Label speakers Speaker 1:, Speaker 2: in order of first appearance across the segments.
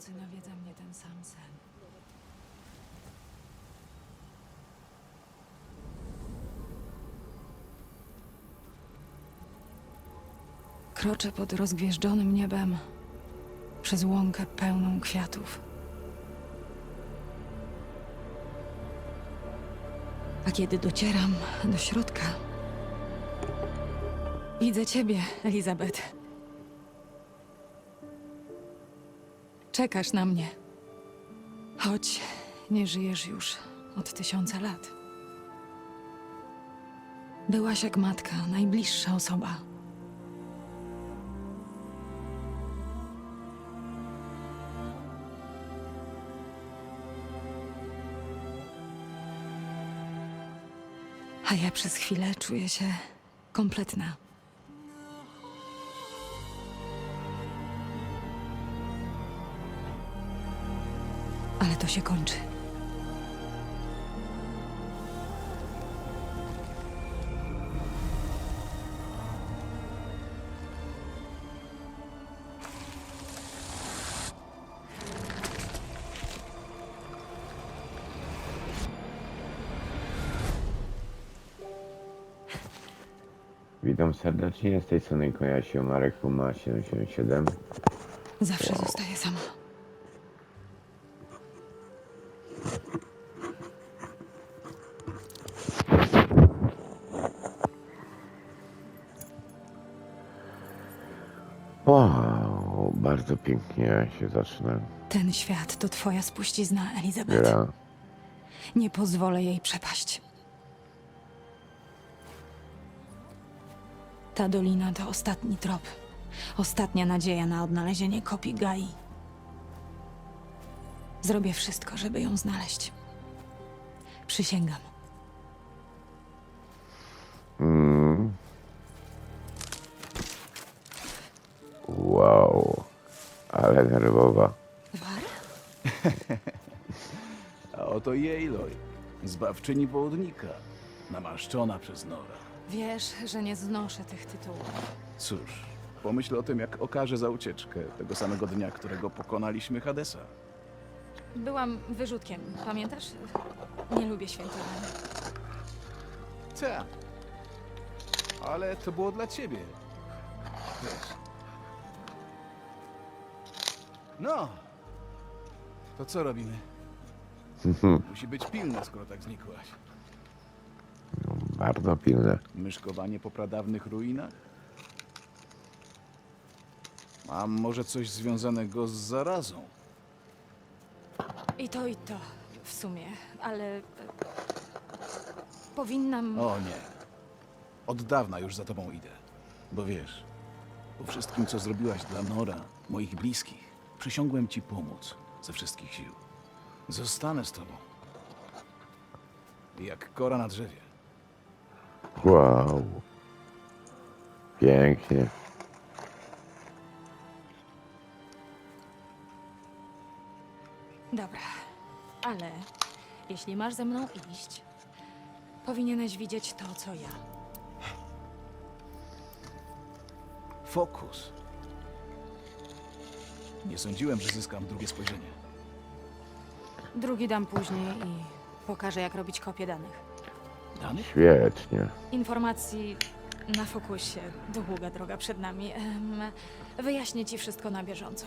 Speaker 1: nocy nawiedza mnie ten sam sen. Kroczę pod rozgwieżdżonym niebem przez łąkę pełną kwiatów. A kiedy docieram do środka, widzę ciebie, Elizabeth. Czekasz na mnie. Choć nie żyjesz już od tysiąca lat. Byłaś jak matka, najbliższa osoba. A ja przez chwilę czuję się kompletna. To się kończy.
Speaker 2: Witam serdecznie, z tej strony koja się Marek Puma 777.
Speaker 1: Zawsze zostaję sama.
Speaker 2: Wow, bardzo pięknie się zaczyna
Speaker 1: Ten świat to twoja spuścizna, Elizabeth.
Speaker 2: gra.
Speaker 1: Nie pozwolę jej przepaść. Ta dolina to ostatni trop. Ostatnia nadzieja na odnalezienie kopii Gai. Zrobię wszystko, żeby ją znaleźć. Przysięgam.
Speaker 2: Nerwowa.
Speaker 1: War?
Speaker 3: A oto Jejloj, zbawczyni południka, namaszczona przez Nora.
Speaker 1: Wiesz, że nie znoszę tych tytułów.
Speaker 3: Cóż, pomyśl o tym, jak okaże za ucieczkę tego samego dnia, którego pokonaliśmy Hadesa.
Speaker 1: Byłam wyrzutkiem, pamiętasz? Nie lubię świętowania.
Speaker 3: Ta. Ale to było dla ciebie. Wiesz. No. To co robimy? Musi być pilne, skoro tak znikłaś.
Speaker 2: Bardzo pilne.
Speaker 3: Myszkowanie po pradawnych ruinach? A może coś związanego z zarazą?
Speaker 1: I to, i to w sumie, ale. e, Powinnam.
Speaker 3: O nie. Od dawna już za tobą idę. Bo wiesz, po wszystkim, co zrobiłaś dla Nora, moich bliskich, przysiągłem ci pomóc ze wszystkich sił. Zostanę z tobą. Jak kora na drzewie.
Speaker 2: Wow. Pięknie.
Speaker 1: Dobra, ale jeśli masz ze mną iść, powinieneś widzieć to, co ja.
Speaker 3: Fokus. Nie sądziłem, że zyskam drugie spojrzenie.
Speaker 1: Drugi dam później i pokażę, jak robić kopię danych.
Speaker 3: Danych?
Speaker 2: Świetnie.
Speaker 1: Informacji na fokusie. Długa droga przed nami. Em, wyjaśnię ci wszystko na bieżąco.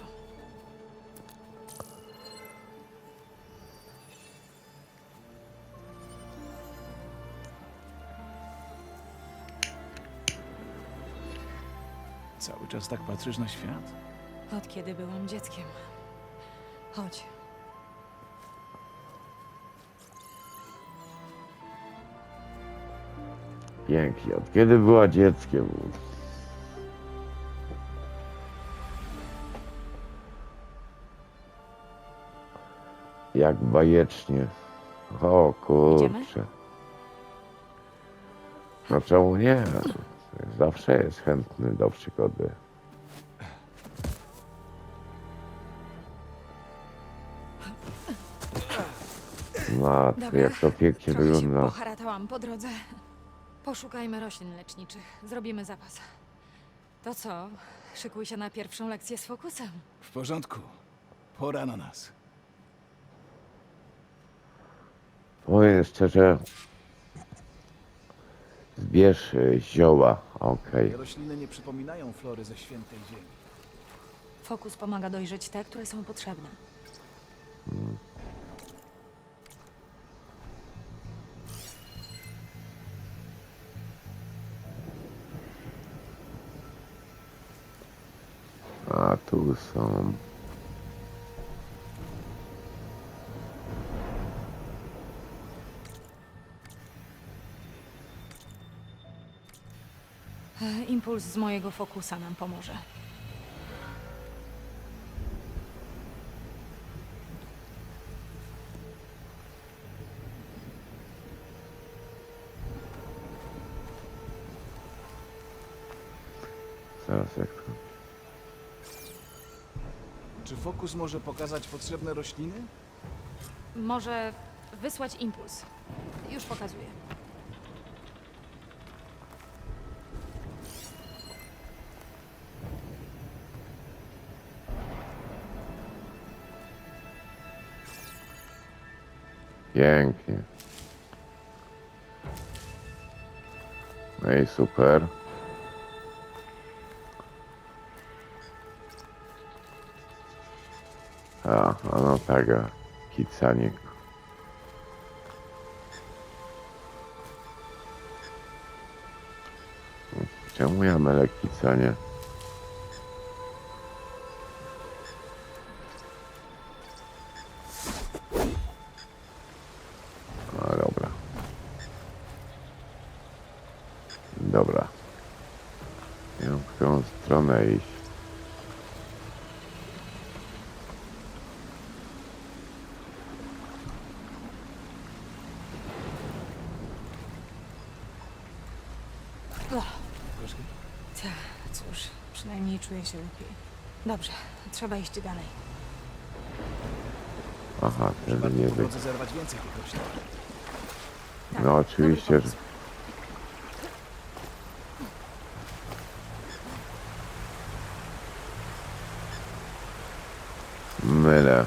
Speaker 3: Cały czas tak patrzysz na świat?
Speaker 1: Od kiedy byłam dzieckiem. Chodź.
Speaker 2: Pięknie. Od kiedy była dzieckiem? Jak bajecznie. O kurczę. No czemu nie? Zawsze jest chętny do przygody. Matko,
Speaker 1: Dobra,
Speaker 2: jak to pięknie
Speaker 1: Trochę się
Speaker 2: wygląda.
Speaker 1: poharatałam po drodze. Poszukajmy roślin leczniczych. Zrobimy zapas. To co? Szykuj się na pierwszą lekcję z fokusem.
Speaker 3: W porządku. Pora na nas.
Speaker 2: Powiem szczerze. Zbierz y, zioła, okej.
Speaker 3: Te rośliny nie przypominają flory ze świętej ziemi.
Speaker 1: Fokus pomaga dojrzeć te, które są potrzebne. Impuls z mojego fokusa nam pomoże.
Speaker 2: Zaraz jak to.
Speaker 3: Czy fokus może pokazać potrzebne rośliny?
Speaker 1: Może wysłać impuls. Już pokazuję.
Speaker 2: Pięknie. No i super. A, no tak, a kicanik. Czemu ja mylę kicanie?
Speaker 3: Gorzkie?
Speaker 1: ta, cóż, przynajmniej czuję się lepiej. Dobrze, trzeba iść dalej.
Speaker 2: Aha,
Speaker 3: tu
Speaker 2: nie
Speaker 3: po
Speaker 2: wy...
Speaker 3: drodze zerwać więcej tych roślin.
Speaker 1: Tak,
Speaker 2: No oczywiście,
Speaker 1: dobry
Speaker 2: że... Mylę.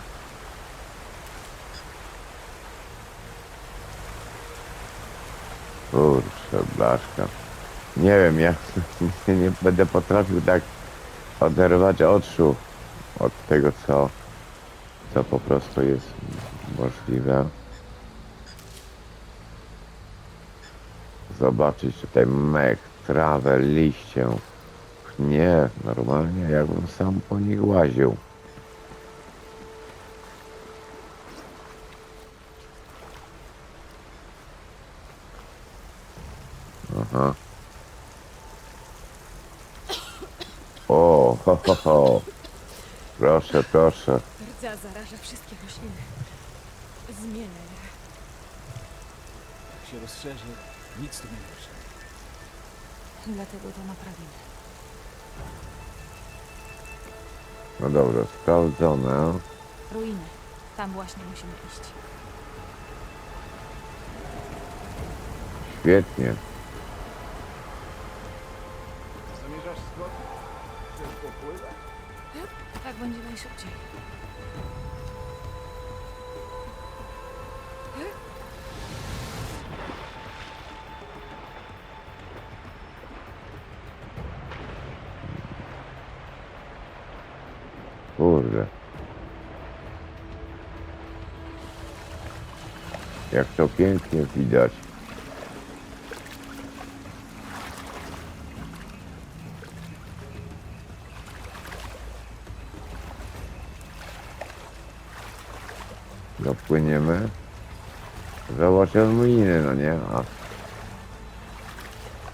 Speaker 2: Kurczę, blaszka. Nie wiem, ja nie będę potrafił tak oderwać oczu od tego, co, co po prostu jest możliwe. Zobaczyć tutaj mek, trawę, liście. Nie, normalnie jakbym sam po nich łaził. Aha. O, ho, ho, ho. Proszę, proszę.
Speaker 1: Rdza zaraża wszystkie rośliny. Zmienię je.
Speaker 3: Jak się rozszerzy, nic tu nie ruszy.
Speaker 1: Dlatego to naprawimy.
Speaker 2: No dobra, sprawdzone.
Speaker 1: Ruiny. Tam właśnie musimy iść.
Speaker 2: Świetnie.
Speaker 3: Zamierzasz skok? Chcesz popływać?
Speaker 1: Tak będzie najszybciej.
Speaker 2: Kurde. Jak to pięknie widać. Dopłyniemy. Zobaczymy inny, no nie? A.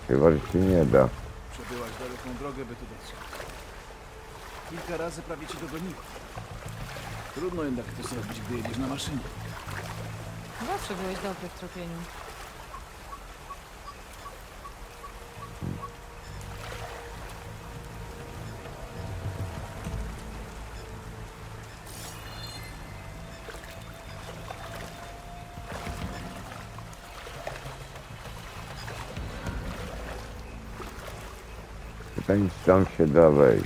Speaker 2: Chyba, że się nie da.
Speaker 3: Przebyłaś daleką drogę, by tu dotrzeć. Kilka razy prawie ci dogoniłem. Trudno jednak to zrobić, gdy jedziesz na maszynie.
Speaker 1: Zawsze byłeś dobry w tropieniu.
Speaker 2: Wszędzie tam się da wejść.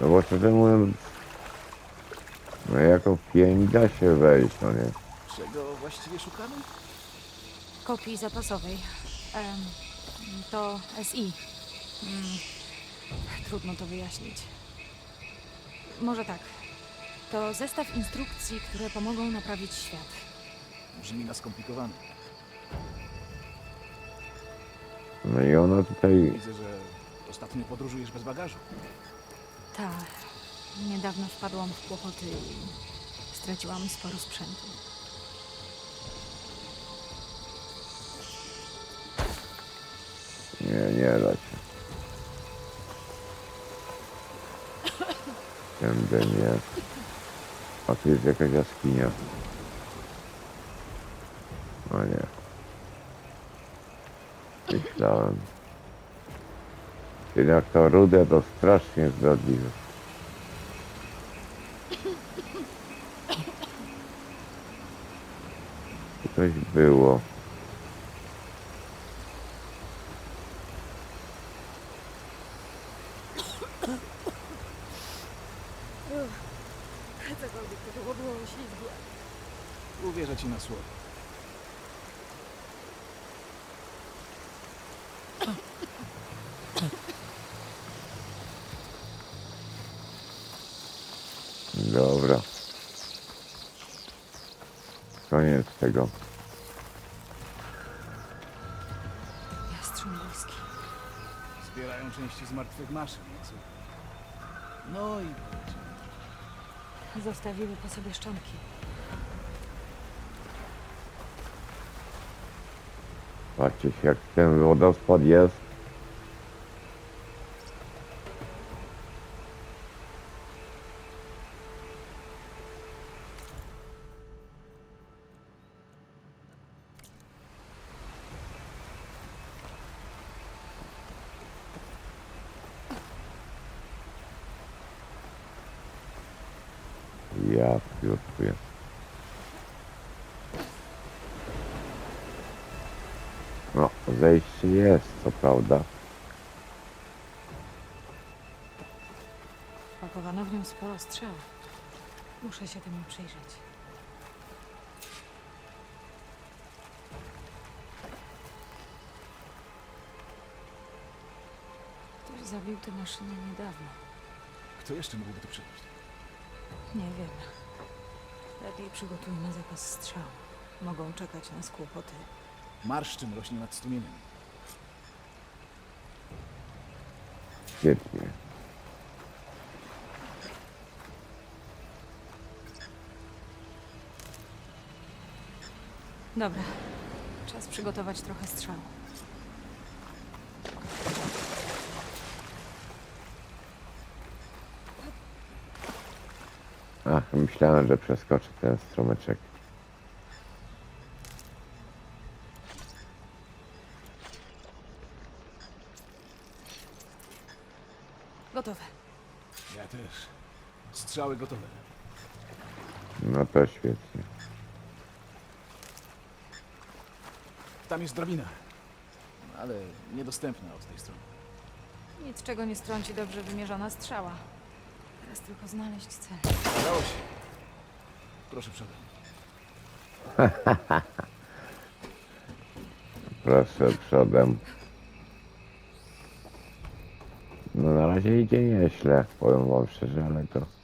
Speaker 2: No bo szczerze mówiąc, no jako pień da się wejść, no nie?
Speaker 3: Czego właściwie szukamy?
Speaker 1: Kopii zapasowej. To SI. Mm, trudno to wyjaśnić. Może tak. To zestaw instrukcji, które pomogą naprawić świat.
Speaker 3: Brzmi na skomplikowane.
Speaker 2: No i ona tutaj,
Speaker 3: Widzę, że ostatnio podróżujesz bez bagażu.
Speaker 1: Tak. Niedawno wpadłam w kłopoty i straciłam sporo sprzętu.
Speaker 2: nie, nie da się. Tędy nie. A tu jest jakaś jaskinia. No nie. Myślałem. Jednak to rude to strasznie zdradliwe. Coś było.
Speaker 1: Cokolwiek to było, było ślizgłe.
Speaker 3: Uwierzę ci na słowo.
Speaker 2: Dobra. Koniec tego.
Speaker 1: Jastrzębowski.
Speaker 3: Zbierają części z martwych maszyn, co? No i polecimy.
Speaker 1: Zostawiły po sobie szczątki.
Speaker 2: Patrzcie jak ten wodospad jest. Ja piórkuję. Zejście jest, co prawda.
Speaker 1: Pakowano w nią sporo strzał. Muszę się temu przyjrzeć. Ktoś zabił tę maszynę niedawno.
Speaker 3: Kto jeszcze mógłby tu przyjść?
Speaker 1: Nie wiem. Lepiej przygotujmy zapas strzał. Mogą czekać nas kłopoty.
Speaker 3: Marszczyn rośnie nad strumieniem.
Speaker 2: Świetnie.
Speaker 1: Dobra. Czas przygotować trochę strzał.
Speaker 2: Ach, myślałem, że przeskoczy ten stromyczek.
Speaker 1: Gotowe.
Speaker 3: Ja też. Strzały gotowe.
Speaker 2: No to świetnie.
Speaker 3: Tam jest drabina. Ale niedostępna od tej strony.
Speaker 1: Nic czego nie strąci dobrze wymierzona strzała. Teraz tylko znaleźć cel.
Speaker 3: Udało się. Proszę przodem.
Speaker 2: Proszę przodem. No na razie idzie nieźle, powiem wam szczerze, ale to...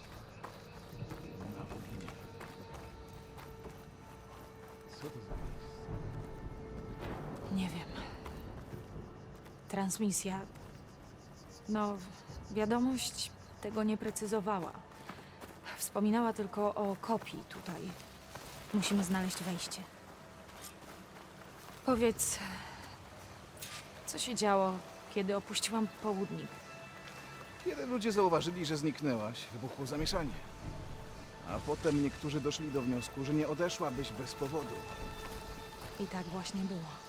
Speaker 1: Nie wiem. Transmisja. No, wiadomość tego nie precyzowała. Wspominała tylko o kopii tutaj. Musimy znaleźć wejście. Powiedz, co się działo, kiedy opuściłam południk?
Speaker 3: Kiedy ludzie zauważyli, że zniknęłaś, wybuchło zamieszanie. A potem niektórzy doszli do wniosku, że nie odeszłabyś bez powodu.
Speaker 1: I tak właśnie było.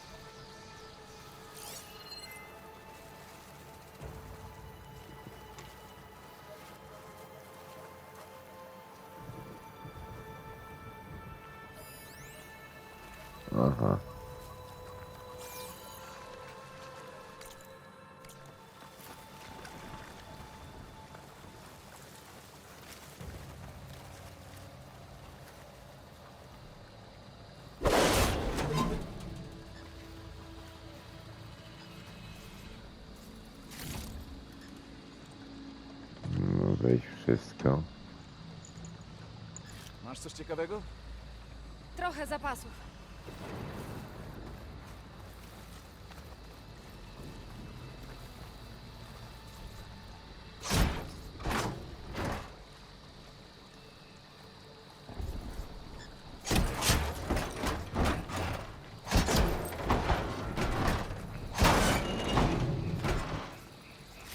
Speaker 2: Przejść wszystko.
Speaker 3: Masz coś ciekawego?
Speaker 1: Trochę zapasów.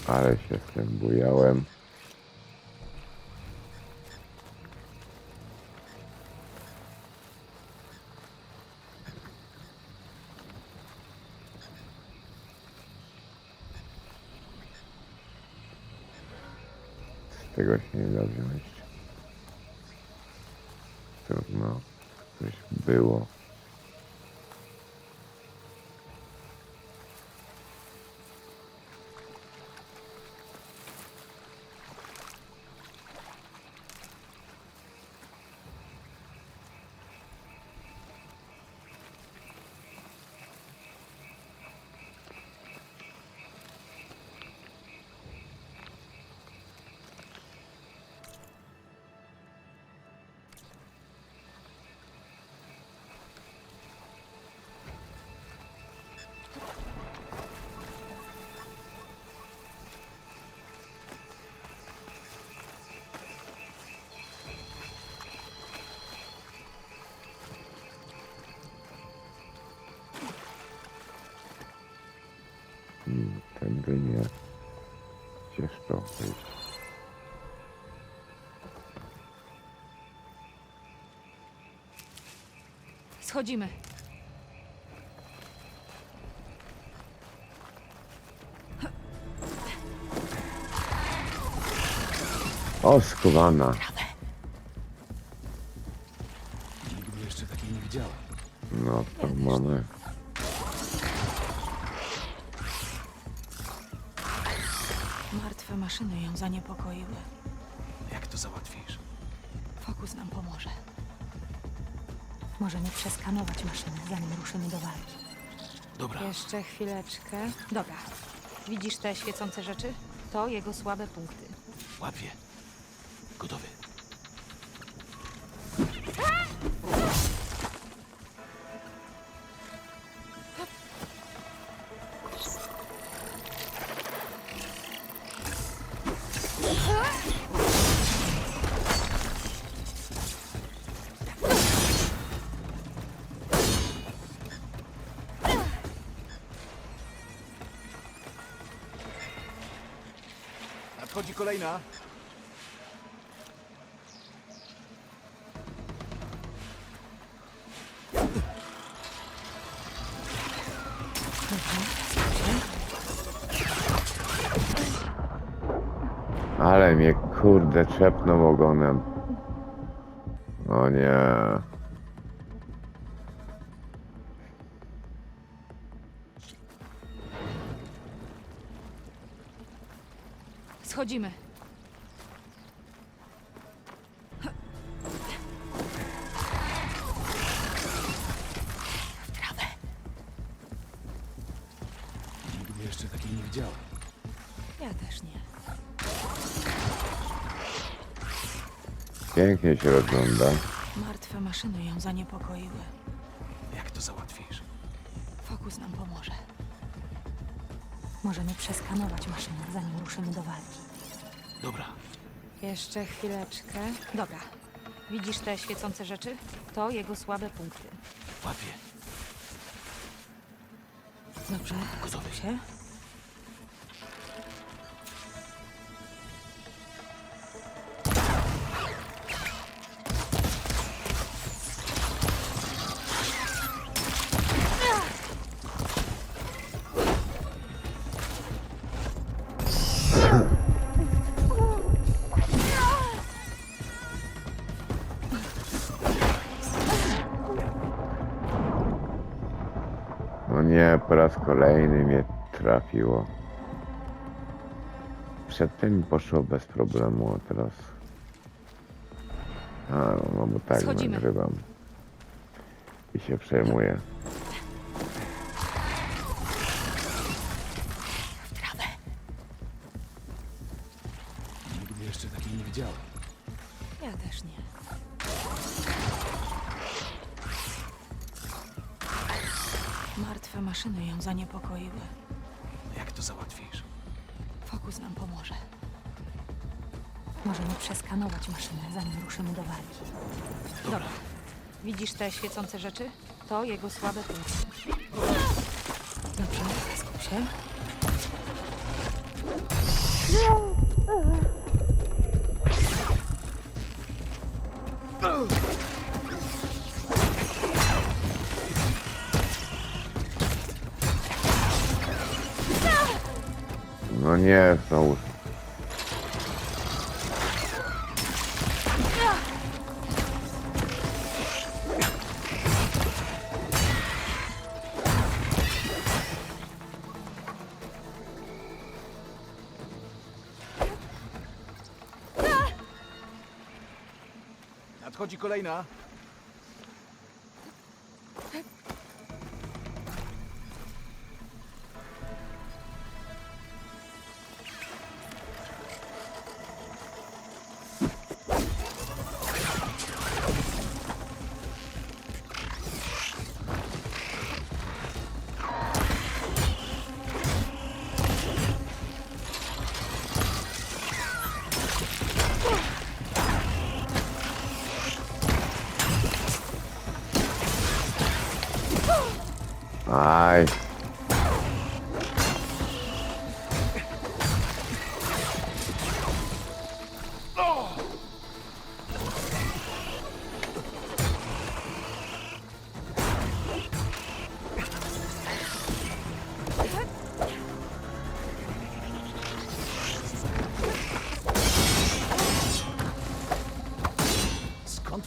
Speaker 2: Ale się z tym bujałem. Tego się nie da wziąć. Trudno. Coś było. Tędy nie. Gdzież to wyjść?
Speaker 1: Schodzimy.
Speaker 2: O.
Speaker 1: zaniepokoiły.
Speaker 3: Jak to załatwisz?
Speaker 1: Fokus nam pomoże. Możemy przeskanować maszyny, zanim ruszymy do walki.
Speaker 3: Dobra,
Speaker 1: Jeszcze chwileczkę. Dobra. Widzisz te świecące rzeczy? To jego słabe punkty.
Speaker 3: łapię. Gotowy. Kolejna.
Speaker 2: Ale mnie kurde trzepnął ogonem. O nie.
Speaker 1: Schodzimy. W trawę.
Speaker 3: Nigdy jeszcze takiej nie widziałem.
Speaker 1: Ja też nie.
Speaker 2: Pięknie się rozgląda.
Speaker 1: Martwe maszyny ją zaniepokoiły.
Speaker 3: Jak to załatwisz?
Speaker 1: Fokus nam pomoże. Możemy przeskanować maszyny, zanim ruszymy do walki.
Speaker 3: Dobra,
Speaker 1: Jeszcze chwileczkę. Dobra. Widzisz te świecące rzeczy? To jego słabe punkty.
Speaker 3: łapię.
Speaker 1: Dobrze.
Speaker 3: Gotowy.
Speaker 1: Się?
Speaker 2: Po raz kolejny mnie trafiło. Przedtem poszło bez problemu, a teraz... A, no bo tak
Speaker 1: Schodzimy.
Speaker 2: nagrywam. I się przejmuję.
Speaker 1: Fokus nam pomoże. Możemy przeskanować maszynę, zanim ruszymy do walki. Dobra. Widzisz te świecące rzeczy? To jego słabe punkty. Dobrze, skup się.
Speaker 2: Nie, znowu.
Speaker 3: Nadchodzi kolejna.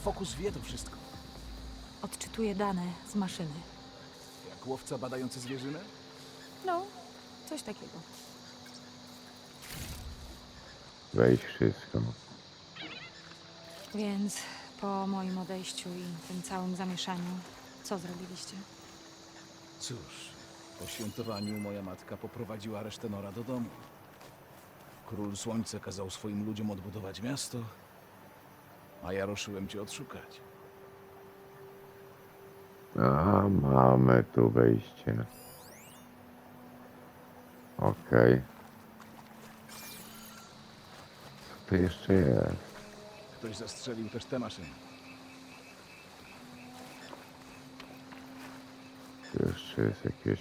Speaker 3: Fokus wie to wszystko?
Speaker 1: Odczytuję dane z maszyny.
Speaker 3: Jak łowca badający zwierzynę?
Speaker 1: No, coś takiego.
Speaker 2: Weź wszystko.
Speaker 1: Więc po moim odejściu i tym całym zamieszaniu, co zrobiliście?
Speaker 3: Cóż, po świętowaniu moja matka poprowadziła resztę Nora do domu. Król Słońce kazał swoim ludziom odbudować miasto, a ja ruszyłem cię odszukać.
Speaker 2: A, mamy tu wejście. Okej. Co to jeszcze jest?
Speaker 3: Ktoś zastrzelił też tę maszynę.
Speaker 2: Tu jeszcze jest jakieś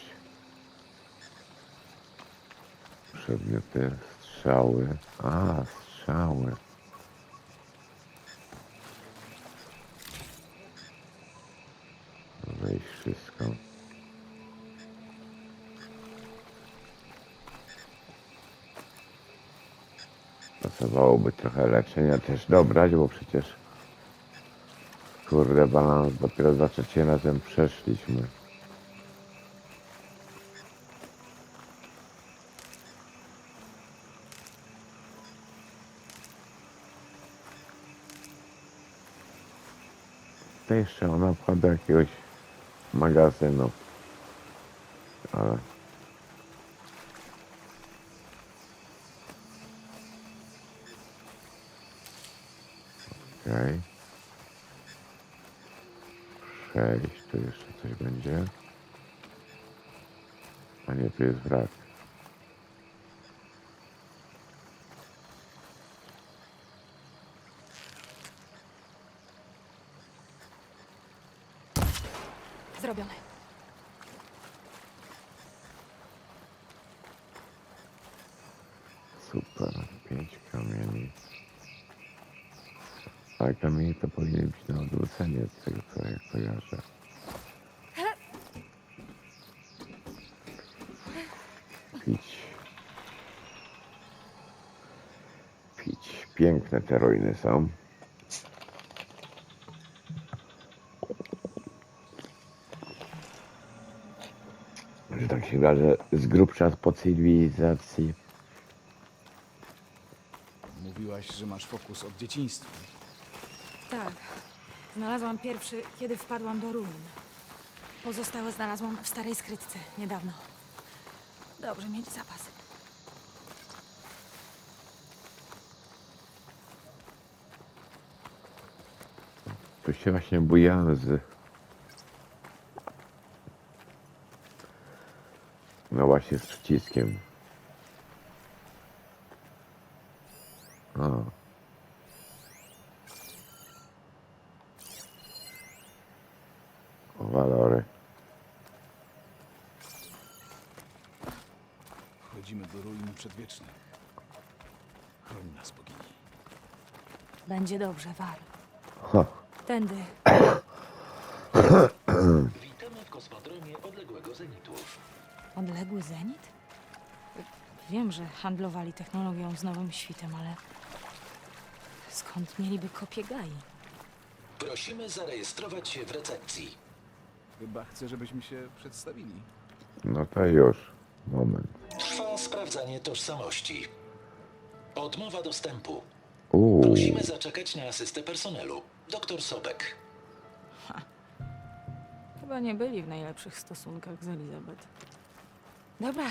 Speaker 2: przedmioty, strzały. A, strzały. Wejść wszystko. Pasowałoby trochę leczenia też dobrać, bo przecież kurde balans dopiero za trzecim razem przeszliśmy. To jeszcze ona do jakiegoś magazynu. Ale... Okej. Sześć, tu jeszcze coś będzie. A nie, tu jest wrak.
Speaker 1: Zrobione.
Speaker 2: Super, pięć kamieni. Ale kamienie to powinny być na odwrócenie z tego, co ja kojarzę. Pić. Pić. Piękne te ruiny są. Że tak się wyrażę, z grubsza po cywilizacji.
Speaker 3: Mówiłaś, że masz fokus od dzieciństwa.
Speaker 1: Tak. Znalazłam pierwszy, kiedy wpadłam do ruin. Pozostałe znalazłam w starej skrytce niedawno. Dobrze mieć zapas.
Speaker 2: Tu się właśnie bujamy z... No właśnie z przyciskiem. O. O, Walory.
Speaker 3: Wchodzimy do ruin przedwiecznych. Chroń nas, bogini.
Speaker 1: Będzie dobrze, War. Tędy.
Speaker 4: Witamy w kosmodromie odległego Zenitu.
Speaker 1: Odległy zenit? Wiem, że handlowali technologią z Nowym Świtem, ale... Skąd mieliby kopię Gai?
Speaker 4: Prosimy zarejestrować się w recepcji.
Speaker 3: Chyba chcę, żebyśmy się przedstawili.
Speaker 2: No to już. Moment.
Speaker 4: Trwa sprawdzanie tożsamości. Odmowa dostępu.
Speaker 2: Uuu.
Speaker 4: Prosimy zaczekać na asystę personelu. Doktor Sobek.
Speaker 1: Chyba nie byli w najlepszych stosunkach z Elizabeth. Dobra,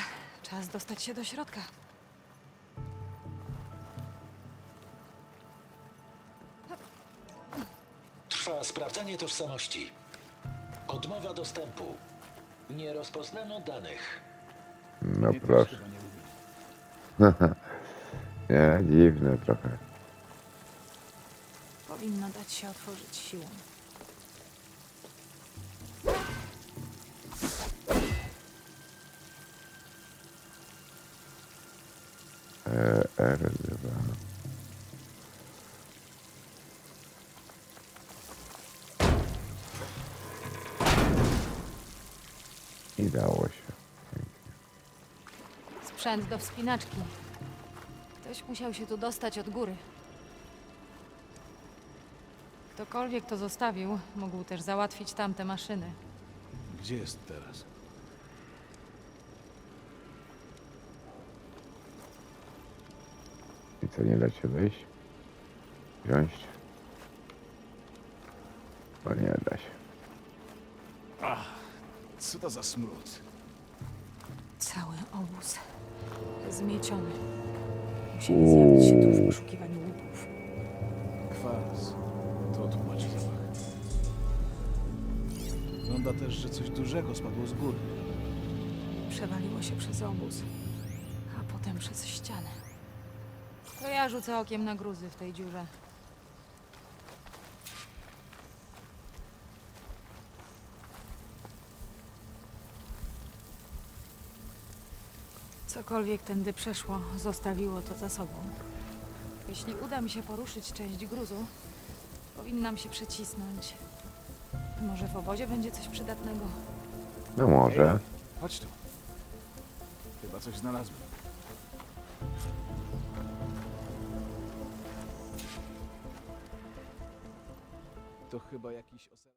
Speaker 1: czas dostać się do środka.
Speaker 4: Trwa sprawdzanie tożsamości. Odmowa dostępu. Nie rozpoznano danych.
Speaker 2: No proszę.
Speaker 3: Nie,
Speaker 2: dziwne trochę.
Speaker 1: Powinno dać się otworzyć siłą.
Speaker 2: E, R2. I dało się.
Speaker 1: Sprzęt do wspinaczki. Ktoś musiał się tu dostać od góry. Ktokolwiek to zostawił, mógł też załatwić tamte maszyny.
Speaker 3: Gdzie jest teraz?
Speaker 2: I co, nie da się wyjść? Wziąć? Bo nie da się.
Speaker 3: Co to za smród?
Speaker 1: Cały obóz. Zmieciony. Musieli zjawić się tu w poszukiwaniu łupów.
Speaker 3: Kwas. Wygląda też, że coś dużego spadło z góry.
Speaker 1: Przewaliło się przez obóz, a potem przez ścianę. To ja rzucę okiem na gruzy w tej dziurze. Cokolwiek tędy przeszło, zostawiło to za sobą. Jeśli uda mi się poruszyć część gruzu, powinnam się przecisnąć. Może w obozie będzie coś przydatnego.
Speaker 2: No może.
Speaker 3: Chodź tu. Chyba coś znalazłem. To chyba jakiś os...